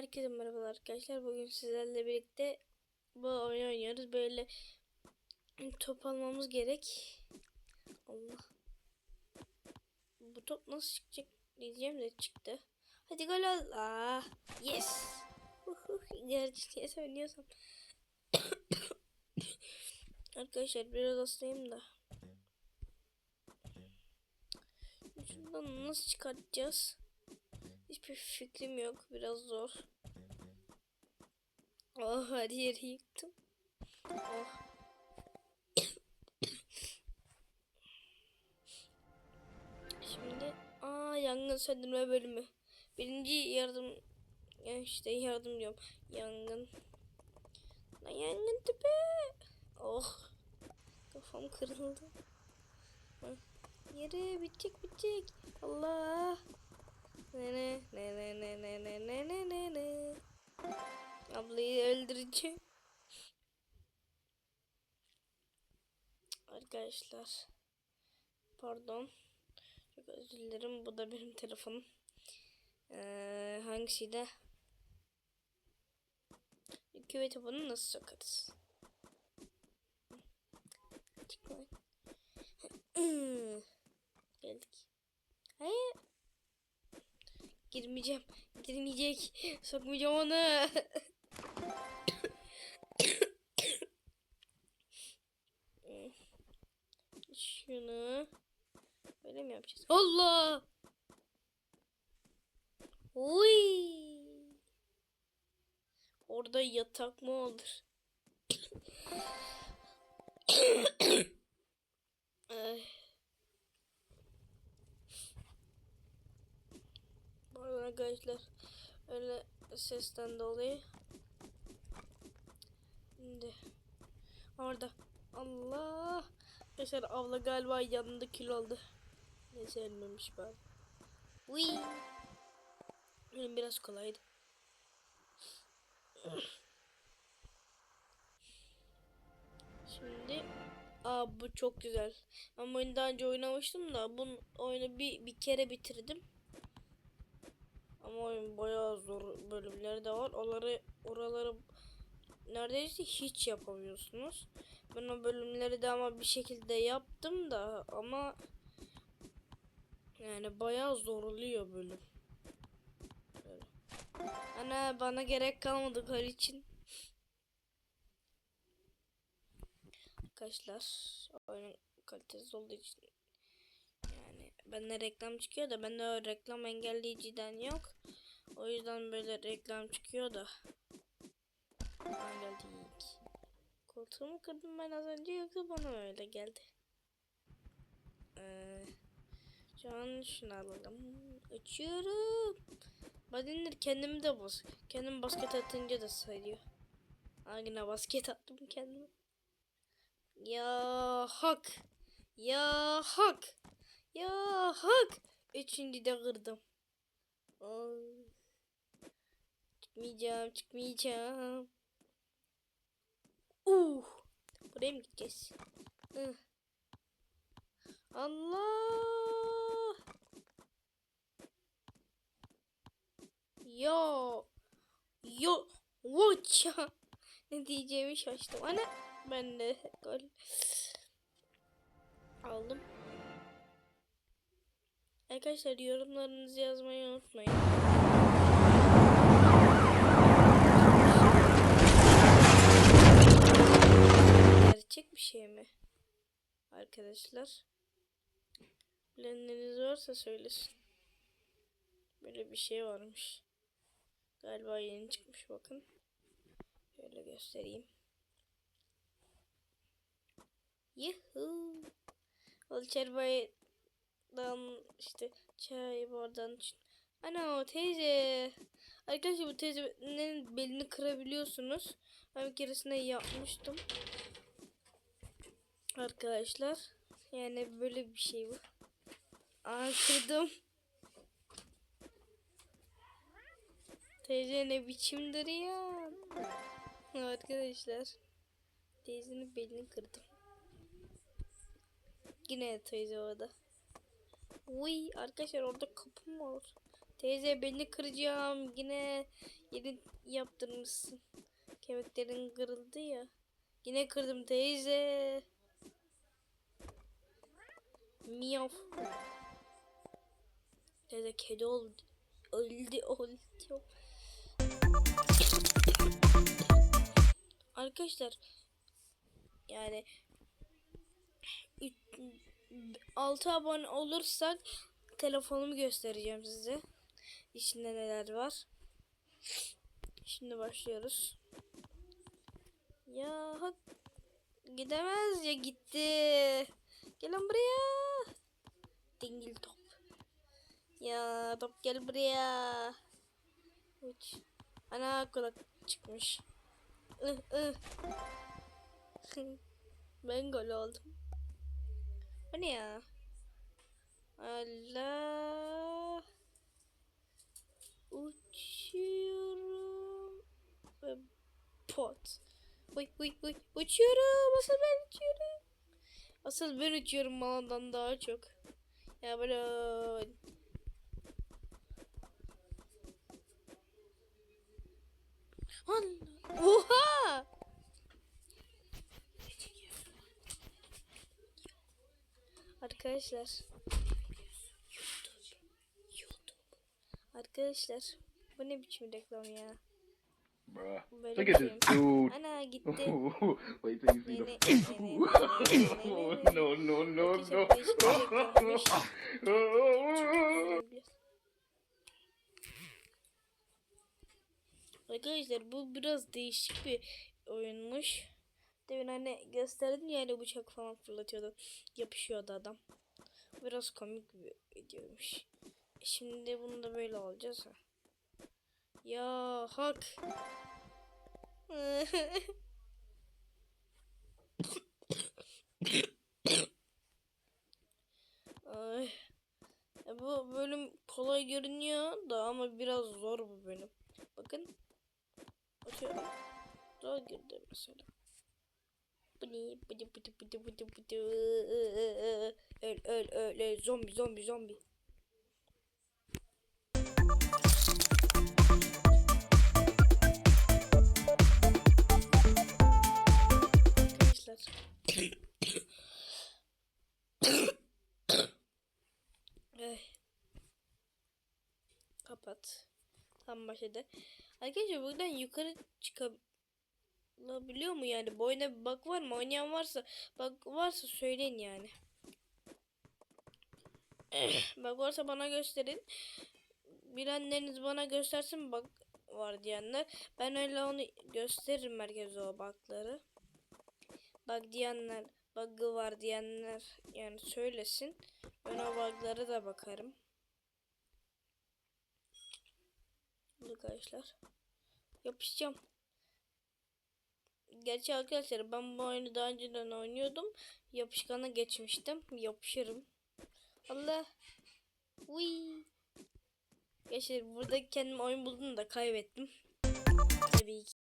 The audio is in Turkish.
Herkese merhabalar arkadaşlar. Bugün sizlerle birlikte bu oyunu oynuyoruz. Böyle top almamız gerek. Allah. Bu top nasıl çıkacak diyeceğim de çıktı. Hadi gol al. Aa, yes. Gerçi niye söylüyorsam. arkadaşlar biraz hastayım da. Şuradan nasıl çıkartacağız? Hiçbir fikrim yok. Biraz zor. Oh her yeri yıktım. Oh. Şimdi aa yangın söndürme bölümü. Birinci yardım ya işte yardım diyorum. Yangın. Lan yangın tüpü. Oh. Kafam kırıldı. Yere bitecek bitecek. Allah. Ne ne ne ne ne ne ne ne ne ne ne. Ablayı öldüreceğim. Arkadaşlar. Pardon. Çok özür dilerim. Bu da benim telefonum. Ee, hangisiydi? Küvete bunu nasıl sokarız? Girmeyeceğim. Girmeyecek. Sokmayacağım onu. Şunu böyle mi yapacağız? Allah! Uy! Orada yatak mı olur? Ay. Pardon arkadaşlar. Öyle sesten dolayı. Şimdi. Orada. Allah. Arkadaşlar abla galiba yanında kilo aldı. Neyse ölmemiş bari. Uy. Benim biraz kolaydı. Şimdi Aa bu çok güzel. Ama oyunu daha önce oynamıştım da bu oyunu bir, bir kere bitirdim. Ama oyun bayağı zor bölümleri de var. Oraları oraları neredeyse hiç yapamıyorsunuz. Ben o bölümleri de ama bir şekilde yaptım da ama yani bayağı zorluyor bölüm. Böyle. Ana bana gerek kalmadı kar için. Arkadaşlar oyunun kalitesiz olduğu için bende reklam çıkıyor da bende o reklam engelleyiciden yok. O yüzden böyle reklam çıkıyor da. İlk. Koltuğumu kırdım ben az önce yoksa bana öyle geldi. Ee, şu an şunu alalım. Açıyorum. Badinler kendimi de bas. Kendim basket atınca da sayıyor. Aa yine basket attım kendime. Ya hak. Ya hak. Ya hak. Üçüncü de kırdım. Ay. Çıkmayacağım, çıkmayacağım. Uh. Buraya mı gideceğiz? Allah. Yo. Yo. Watcha. Ne diyeceğimi şaştım. Ana. Ben de gol aldım. Arkadaşlar yorumlarınızı yazmayı unutmayın. Gerçek bir şey mi? Arkadaşlar. Bilenleriniz varsa söylesin. Böyle bir şey varmış. Galiba yeni çıkmış bakın. Şöyle göstereyim. Yuhu. O çaydan işte çay bardan Ana o teyze. Arkadaşlar bu teyzenin belini kırabiliyorsunuz. Ben bir keresinde yapmıştım. Arkadaşlar. Yani böyle bir şey bu. Aa kırdım. Teyze ne biçimdir ya. Arkadaşlar. Teyzenin belini kırdım. Yine teyze orada. Uy arkadaşlar orada kapı mı var? Teyze beni kıracağım. Yine yeni yaptırmışsın. Kemiklerin kırıldı ya. Yine kırdım teyze. Miyav. Teyze kedi oldu. Öldü öldü. Arkadaşlar yani 6 abone olursak telefonumu göstereceğim size. İçinde neler var. Şimdi başlıyoruz. Ya gidemez ya gitti. Gelin buraya. Dingil top. Ya top gel buraya. Uç. Ana kulak çıkmış. Ben gol oldum. Bu ne ya? Allah. Uçuyorum. Pot. Uy uy uy. Uçuyorum. Asıl ben uçuyorum. Asıl ben uçuyorum malandan daha çok. Ya böyle. Allah. Oha! Arkadaşlar. Arkadaşlar. Bu ne biçim reklam ya? Bruh. Look at şey. this dude. Ana gitti. Wait till you see the. no, no, no, no. Bir reklammış. Arkadaşlar bu biraz değişik bir oyunmuş. Demin hani gösterdim ya hani bıçak falan fırlatıyordu. Yapışıyordu adam. Biraz komik bir videoymuş. E Şimdi bunu da böyle alacağız ha. Ya hak. Ay. E bu bölüm kolay görünüyor da ama biraz zor bu bölüm. Bakın. Atıyorum. Zor girdi mesela. Bu ne? Bıdı bıdı bıdı bıdı bıdı. Öl öl öl öl. Zombi zombi zombi. Arkadaşlar. Kapat. Tam başladı. Arkadaşlar buradan yukarı çıkabiliyor mu yani? Bu bir bug var mı? Oynayan varsa bug varsa söyleyin yani. bug varsa bana gösterin. Bilenleriniz bana göstersin bug var diyenler. Ben öyle onu gösteririm merkeze o bug'ları. Bug diyenler, bug'ı var diyenler yani söylesin. Ben o bug'lara da bakarım. Arkadaşlar. Yapışacağım. Gerçi arkadaşlar ben bu oyunu daha önceden oynuyordum. Yapışkan'a geçmiştim. Yapışırım. Allah. Uy. Gerçi burada kendim oyun buldum da kaybettim. Tabii ki.